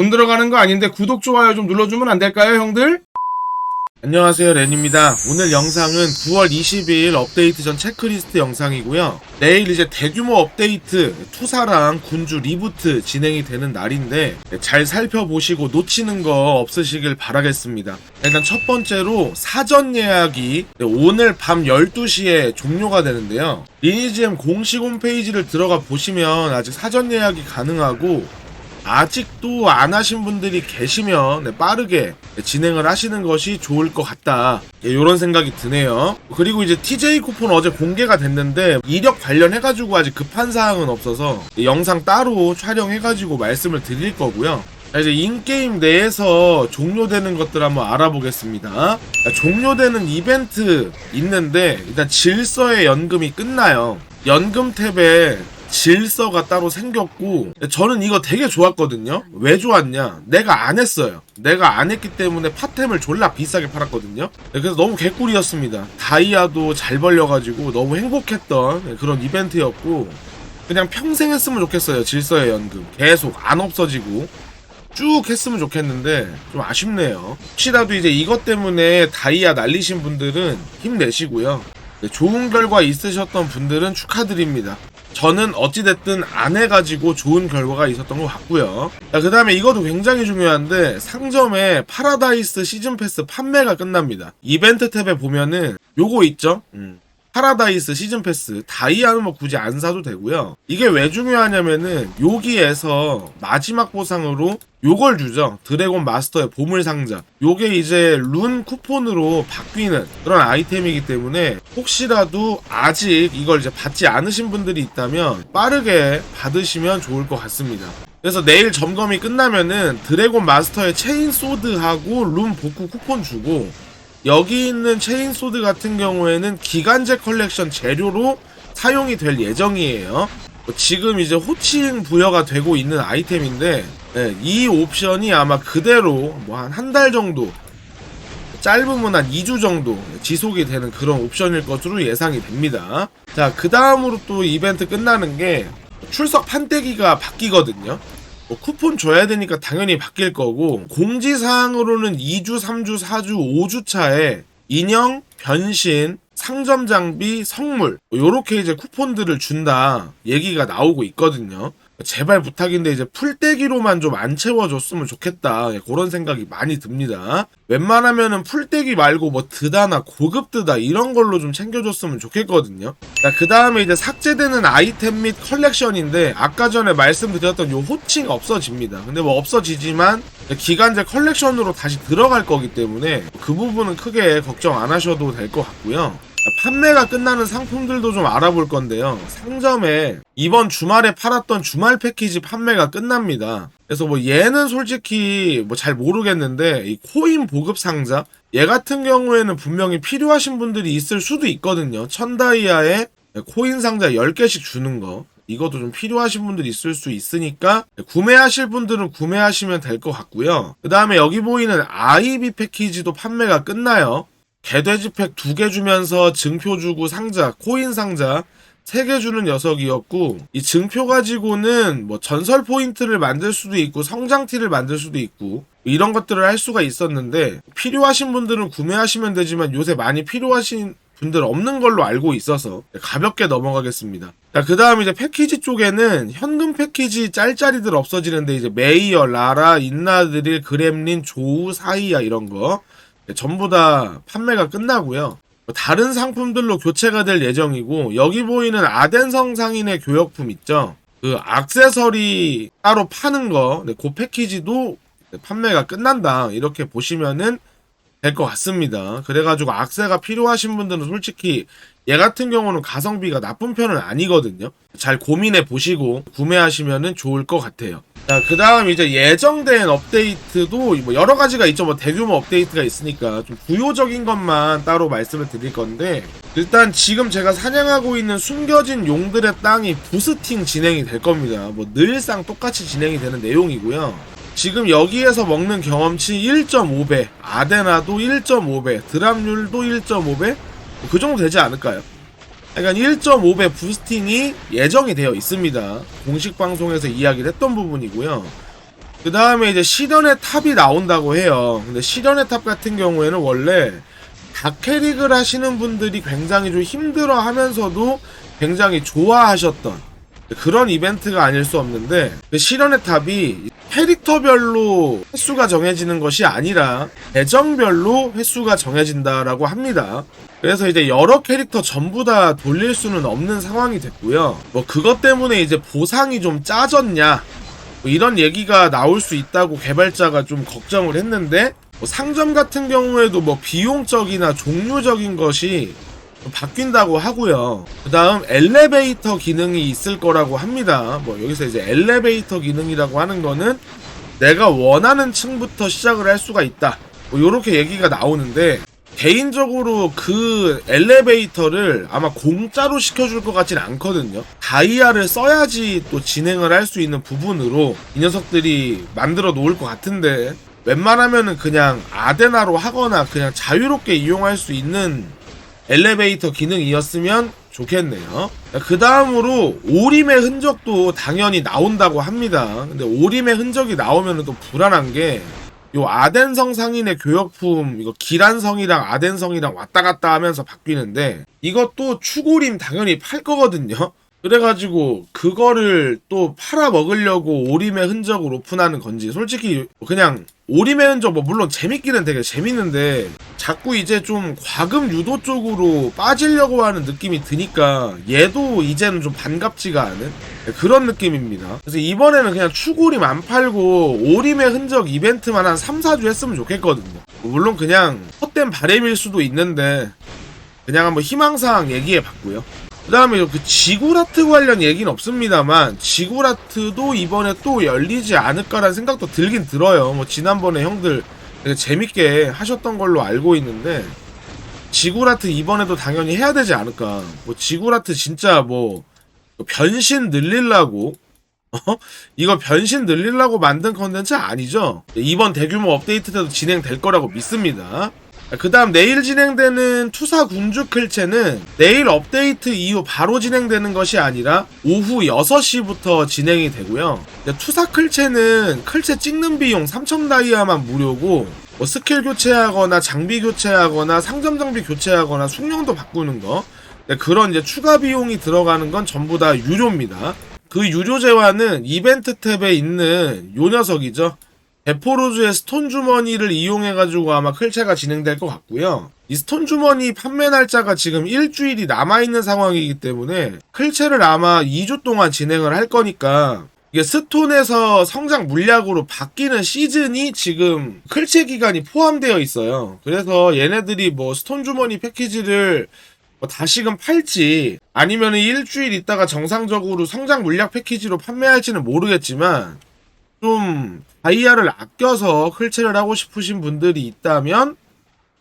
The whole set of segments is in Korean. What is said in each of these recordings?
돈 들어가는 거 아닌데 구독 좋아요 좀 눌러주면 안 될까요 형들? 안녕하세요 렌입니다. 오늘 영상은 9월 22일 업데이트 전 체크리스트 영상이고요. 내일 이제 대규모 업데이트 투사랑 군주 리부트 진행이 되는 날인데 잘 살펴보시고 놓치는 거 없으시길 바라겠습니다. 일단 첫 번째로 사전 예약이 오늘 밤 12시에 종료가 되는데요. 리니지엠 공식 홈페이지를 들어가 보시면 아직 사전 예약이 가능하고 아직도 안 하신 분들이 계시면 네, 빠르게 진행을 하시는 것이 좋을 것 같다. 이런 생각이 드네요. 그리고 이제 TJ 쿠폰 어제 공개가 됐는데 이력 관련해가지고 아직 급한 사항은 없어서 영상 따로 촬영해가지고 말씀을 드릴 거고요. 자, 이제 인게임 내에서 종료되는 것들 한번 알아보겠습니다. 자, 종료되는 이벤트 있는데 일단 질서의 연금이 끝나요. 연금 탭에 질서가 따로 생겼고 저는 이거 되게 좋았거든요. 왜 좋았냐? 내가 안 했어요. 내가 안 했기 때문에 파템을 졸라 비싸게 팔았거든요. 그래서 너무 개꿀이었습니다. 다이아도 잘 벌려가지고 너무 행복했던 그런 이벤트였고 그냥 평생 했으면 좋겠어요. 질서의 연금 계속 안 없어지고 쭉 했으면 좋겠는데 좀 아쉽네요. 혹시라도 이제 이것 때문에 다이아 날리신 분들은 힘내시고요. 네, 좋은 결과 있으셨던 분들은 축하드립니다. 저는 어찌됐든 안 해가지고 좋은 결과가 있었던 것 같고요. 그 다음에 이것도 굉장히 중요한데 상점에 파라다이스 시즌 패스 판매가 끝납니다. 이벤트 탭에 보면은 요거 있죠? 음. 파라다이스 시즌 패스 다이아는 뭐 굳이 안 사도 되고요. 이게 왜 중요하냐면은 여기에서 마지막 보상으로 요걸 주죠. 드래곤 마스터의 보물 상자. 요게 이제 룬 쿠폰으로 바뀌는 그런 아이템이기 때문에 혹시라도 아직 이걸 이제 받지 않으신 분들이 있다면 빠르게 받으시면 좋을 것 같습니다. 그래서 내일 점검이 끝나면은 드래곤 마스터의 체인 소드하고 룬 복구 쿠폰 주고 여기 있는 체인 소드 같은 경우에는 기간제 컬렉션 재료로 사용이 될 예정이에요. 지금 이제 호칭 부여가 되고 있는 아이템인데 네, 이 옵션이 아마 그대로 뭐 한 한 달 정도 짧으면 한 2주 정도 지속이 되는 그런 옵션일 것으로 예상이 됩니다. 자, 그 다음으로 또 이벤트 끝나는 게 출석 판때기가 바뀌거든요. 뭐 쿠폰 줘야 되니까 당연히 바뀔 거고 공지사항으로는 2주, 3주, 4주, 5주 차에 인형, 변신, 상점 장비, 성물 요렇게 이제 쿠폰들을 준다 얘기가 나오고 있거든요. 제발 부탁인데 이제 풀떼기로만 좀 안 채워줬으면 좋겠다 예, 그런 생각이 많이 듭니다. 웬만하면은 풀떼기 말고 뭐 드다나 고급 드다 이런 걸로 좀 챙겨줬으면 좋겠거든요. 그 다음에 이제 삭제되는 아이템 및 컬렉션인데 아까 전에 말씀드렸던 요 호칭 없어집니다. 근데 뭐 없어지지만 기간제 컬렉션으로 다시 들어갈 거기 때문에 그 부분은 크게 걱정 안 하셔도 될 것 같고요. 판매가 끝나는 상품들도 좀 알아볼 건데요. 상점에 이번 주말에 팔았던 주말 패키지 판매가 끝납니다. 그래서 뭐 얘는 솔직히 뭐 잘 모르겠는데 이 코인 보급 상자 얘 같은 경우에는 분명히 필요하신 분들이 있을 수도 있거든요. 천다이아에 코인 상자 10개씩 주는 거. 이것도 좀 필요하신 분들이 있을 수 있으니까 구매하실 분들은 구매하시면 될 것 같고요. 그 다음에 여기 보이는 아이비 패키지도 판매가 끝나요. 개돼지팩 두 개 주면서 증표 주고 상자, 코인 상자 세 개 주는 녀석이었고 이 증표 가지고는 뭐 전설 포인트를 만들 수도 있고 성장티를 만들 수도 있고 이런 것들을 할 수가 있었는데 필요하신 분들은 구매하시면 되지만 요새 많이 필요하신 분들 없는 걸로 알고 있어서 가볍게 넘어가겠습니다. 그 다음 이제 패키지 쪽에는 현금 패키지 짤짤이들 없어지는데 이제 메이어, 라라, 인나드릴, 그렘린, 조우, 사이야 이런 거 전부 다 판매가 끝나고요. 다른 상품들로 교체가 될 예정이고 여기 보이는 아덴성 상인의 교역품 있죠. 그 악세서리 따로 파는 거, 네, 그 패키지도 판매가 끝난다 이렇게 보시면은 될 것 같습니다. 그래가지고 악세가 필요하신 분들은 솔직히 얘 같은 경우는 가성비가 나쁜 편은 아니거든요. 잘 고민해 보시고 구매하시면은 좋을 것 같아요. 자, 그 다음 이제 예정된 업데이트도 뭐 여러 가지가 있죠. 뭐 대규모 업데이트가 있으니까 좀 부요적인 것만 따로 말씀을 드릴 건데 일단 지금 제가 사냥하고 있는 숨겨진 용들의 땅이 부스팅 진행이 될 겁니다. 뭐 늘상 똑같이 진행이 되는 내용이고요. 지금 여기에서 먹는 경험치 1.5배, 아데나도 1.5배, 드랍률도 1.5배, 그 정도 되지 않을까요? 그러니까 1.5배 부스팅이 예정이 되어 있습니다. 공식 방송에서 이야기를 했던 부분이고요. 그 다음에 이제 실현의 탑이 나온다고 해요. 근데 실현의 탑 같은 경우에는 원래 다캐릭을 하시는 분들이 굉장히 좀 힘들어 하면서도 굉장히 좋아하셨던 그런 이벤트가 아닐 수 없는데 그 실현의 탑이 캐릭터별로 횟수가 정해지는 것이 아니라 계정별로 횟수가 정해진다라고 합니다. 그래서 이제 여러 캐릭터 전부 다 돌릴 수는 없는 상황이 됐고요. 뭐 그것 때문에 이제 보상이 좀 짜졌냐 뭐 이런 얘기가 나올 수 있다고 개발자가 좀 걱정을 했는데 뭐 상점 같은 경우에도 뭐 비용적이나 종류적인 것이 좀 바뀐다고 하고요. 그 다음 엘리베이터 기능이 있을 거라고 합니다. 뭐 여기서 이제 엘리베이터 기능이라고 하는 거는 내가 원하는 층부터 시작을 할 수가 있다. 뭐 요렇게 얘기가 나오는데 개인적으로 그 엘리베이터를 아마 공짜로 시켜줄 것 같진 않거든요. 다이아를 써야지 또 진행을 할 수 있는 부분으로 이 녀석들이 만들어 놓을 것 같은데 웬만하면은 그냥 아데나로 하거나 그냥 자유롭게 이용할 수 있는 엘리베이터 기능이었으면 좋겠네요. 그 다음으로 오림의 흔적도 당연히 나온다고 합니다. 근데 오림의 흔적이 나오면 또 불안한 게, 요 아덴성 상인의 교역품, 이거 기란성이랑 아덴성이랑 왔다 갔다 하면서 바뀌는데, 이것도 추고림 당연히 팔 거거든요. 그래가지고, 그거를 또 팔아 먹으려고 오림의 흔적을 오픈하는 건지, 솔직히 그냥 흔적, 뭐, 물론 재밌기는 되게 재밌는데, 자꾸 이제 좀 과금 유도 쪽으로 빠지려고 하는 느낌이 드니까 얘도 이제는 좀 반갑지가 않은 그런 느낌입니다. 그래서 이번에는 그냥 추구림 안 팔고 오림의 흔적 이벤트만 한 3, 4주 했으면 좋겠거든요. 물론 그냥 헛된 바램일 수도 있는데 그냥 한번 희망사항 얘기해 봤고요. 그 다음에 그 지구라트 관련 얘기는 없습니다만 지구라트도 이번에 또 열리지 않을까라는 생각도 들긴 들어요. 뭐 지난번에 형들 재밌게 하셨던 걸로 알고 있는데 지구라트 이번에도 당연히 해야 되지 않을까. 뭐 지구라트 진짜 뭐 변신 늘리려고 어? 이거 변신 늘리려고 만든 컨텐츠 아니죠? 이번 대규모 업데이트 때도 진행될 거라고 믿습니다. 그 다음 내일 진행되는 투사 군주 클체는 내일 업데이트 이후 바로 진행되는 것이 아니라 오후 6시부터 진행이 되고요. 투사 클체는 클체 찍는 비용 3천 다이아만 무료고 뭐 스킬 교체하거나 장비 교체하거나 상점 장비 교체하거나 숙련도 바꾸는 거 그런 이제 추가 비용이 들어가는 건 전부 다 유료입니다. 그 유료 재화는 이벤트 탭에 있는 요 녀석이죠. 베포로즈의 스톤 주머니를 이용해가지고 아마 클체가 진행될 것 같고요. 이 스톤 주머니 판매 날짜가 지금 일주일이 남아있는 상황이기 때문에 클체를 아마 2주 동안 진행을 할 거니까 이게 스톤에서 성장 물약으로 바뀌는 시즌이 지금 클체 기간이 포함되어 있어요. 그래서 얘네들이 뭐 스톤 주머니 패키지를 뭐 다시금 팔지 아니면 일주일 있다가 정상적으로 성장 물약 패키지로 판매할지는 모르겠지만 좀 다이아를 아껴서 클체를 하고 싶으신 분들이 있다면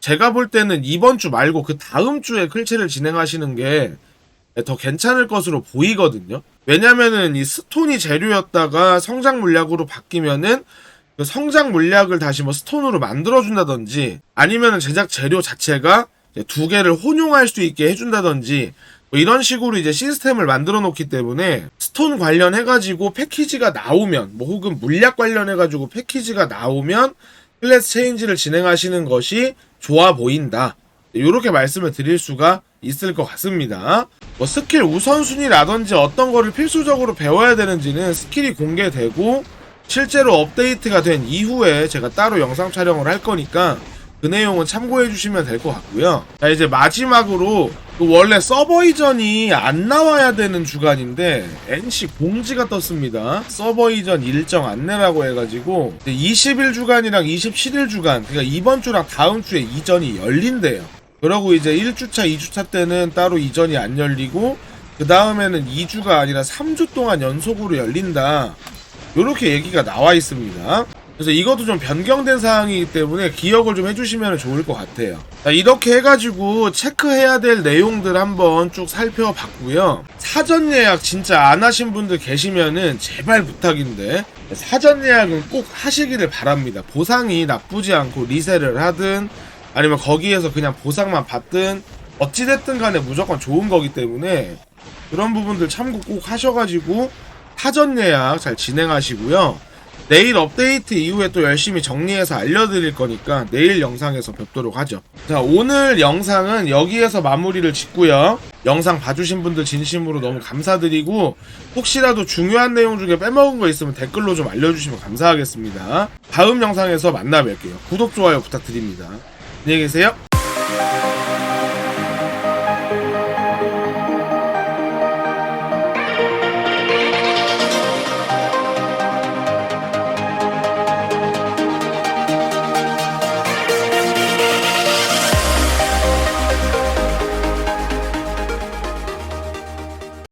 제가 볼 때는 이번 주 말고 그 다음 주에 클체를 진행하시는 게 더 괜찮을 것으로 보이거든요. 왜냐면은 이 스톤이 재료였다가 성장 물약으로 바뀌면은 그 성장 물약을 다시 뭐 스톤으로 만들어준다든지 아니면은 제작 재료 자체가 두 개를 혼용할 수 있게 해준다든지 뭐 이런 식으로 이제 시스템을 만들어 놓기 때문에 스톤 관련해가지고 패키지가 나오면 뭐 혹은 물약 관련해가지고 패키지가 나오면 클래스 체인지를 진행하시는 것이 좋아 보인다. 이렇게 말씀을 드릴 수가 있을 것 같습니다. 뭐 스킬 우선순위라든지 어떤 거를 필수적으로 배워야 되는지는 스킬이 공개되고 실제로 업데이트가 된 이후에 제가 따로 영상 촬영을 할 거니까 그 내용은 참고해 주시면 될 것 같고요. 자 이제 마지막으로 그 원래 서버 이전이 안 나와야 되는 주간인데 NC 공지가 떴습니다. 서버 이전 일정 안내라고 해가지고 20일 주간이랑 27일 주간 그러니까 이번 주랑 다음 주에 이전이 열린대요. 그러고 이제 1주차, 2주차 때는 따로 이전이 안 열리고 그 다음에는 2주가 아니라 3주 동안 연속으로 열린다. 요렇게 얘기가 나와 있습니다. 그래서 이것도 좀 변경된 사항이기 때문에 기억을 좀 해주시면 좋을 것 같아요. 자, 이렇게 해가지고 체크해야 될 내용들 한번 쭉 살펴봤고요. 사전 예약 진짜 안 하신 분들 계시면은 제발 부탁인데 사전 예약은 꼭 하시기를 바랍니다. 보상이 나쁘지 않고 리셀을 하든 아니면 거기에서 그냥 보상만 받든 어찌됐든 간에 무조건 좋은 거기 때문에 그런 부분들 참고 꼭 하셔가지고 사전 예약 잘 진행하시고요. 내일 업데이트 이후에 또 열심히 정리해서 알려드릴 거니까 내일 영상에서 뵙도록 하죠. 자, 오늘 영상은 여기에서 마무리를 짓고요. 영상 봐주신 분들 진심으로 너무 감사드리고 혹시라도 중요한 내용 중에 빼먹은 거 있으면 댓글로 좀 알려주시면 감사하겠습니다. 다음 영상에서 만나 뵐게요. 구독, 좋아요 부탁드립니다. 안녕히 계세요.